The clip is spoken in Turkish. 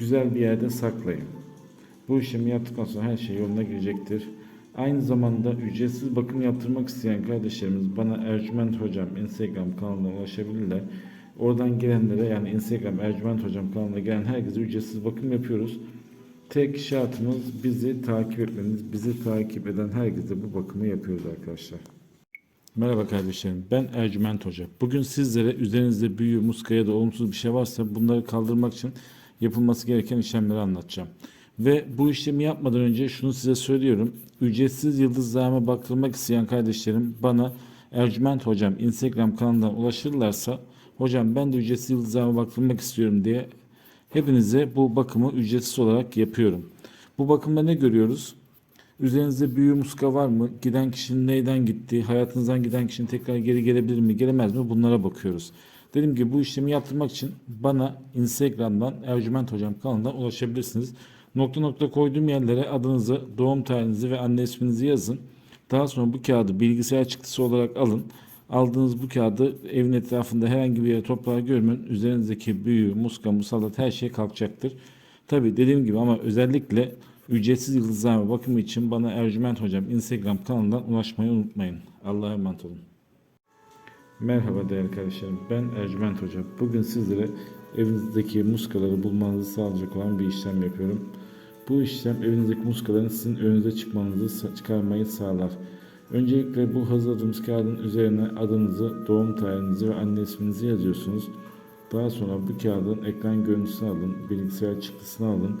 güzel bir yerde saklayın. Bu işlemi yaptıktan sonra her şey yoluna girecektir. Aynı zamanda ücretsiz bakım yaptırmak isteyen kardeşlerimiz bana Ercüment Hocam Instagram kanalına ulaşabilirler. Oradan gelenlere yani Instagram Ercüment Hocam kanalına gelen herkese ücretsiz bakım yapıyoruz. Tek şartımız bizi takip etmeniz. Bizi takip eden herkese bu bakımı yapıyoruz arkadaşlar. Merhaba kardeşlerim. Ben Ercüment Hoca. Bugün sizlere üzerinizde büyü, muska ya da olumsuz bir şey varsa bunları kaldırmak için yapılması gereken işlemleri anlatacağım. Ve bu işlemi yapmadan önce şunu size söylüyorum. Ücretsiz yıldızlarıma baktırmak isteyen kardeşlerim bana Ercüment Hocam Instagram kanalından ulaşırlarsa hocam ben de ücretsiz yıldızlarıma baktırmak istiyorum diye hepinize bu bakımı ücretsiz olarak yapıyorum. Bu bakımda ne görüyoruz? Üzerinizde büyü muska var mı? Giden kişinin neyden gitti? Hayatınızdan giden kişinin tekrar geri gelebilir mi? Gelemez mi? Bunlara bakıyoruz. Dedim ki bu işlemi yaptırmak için bana Instagram'dan Ercüment Hocam kanalından ulaşabilirsiniz. Nokta nokta koyduğum yerlere adınızı, doğum tarihinizi ve anne isminizi yazın. Daha sonra bu kağıdı bilgisayar çıktısı olarak alın. Aldığınız bu kağıdı evin etrafında herhangi bir yere toprağa gömün. Üzerinizdeki büyü, muska, musallat her şey kalkacaktır. Tabi dediğim gibi ama özellikle ücretsiz yıldızlama bakımı için bana Ercüment Hocam Instagram kanalından ulaşmayı unutmayın. Allah'a emanet olun. Merhaba değerli kardeşlerim. Ben Ercüment Hoca. Bugün sizlere evinizdeki muskaları bulmanızı sağlayacak olan bir işlem yapıyorum. Bu işlem evinizdeki muskaların sizin önünüze çıkmanızı çıkarmayı sağlar. Öncelikle bu hazırladığımız kağıdın üzerine adınızı, doğum tarihinizi ve anne isminizi yazıyorsunuz. Daha sonra bu kağıdın ekran görüntüsünü alın, bilgisayar çıktısını alın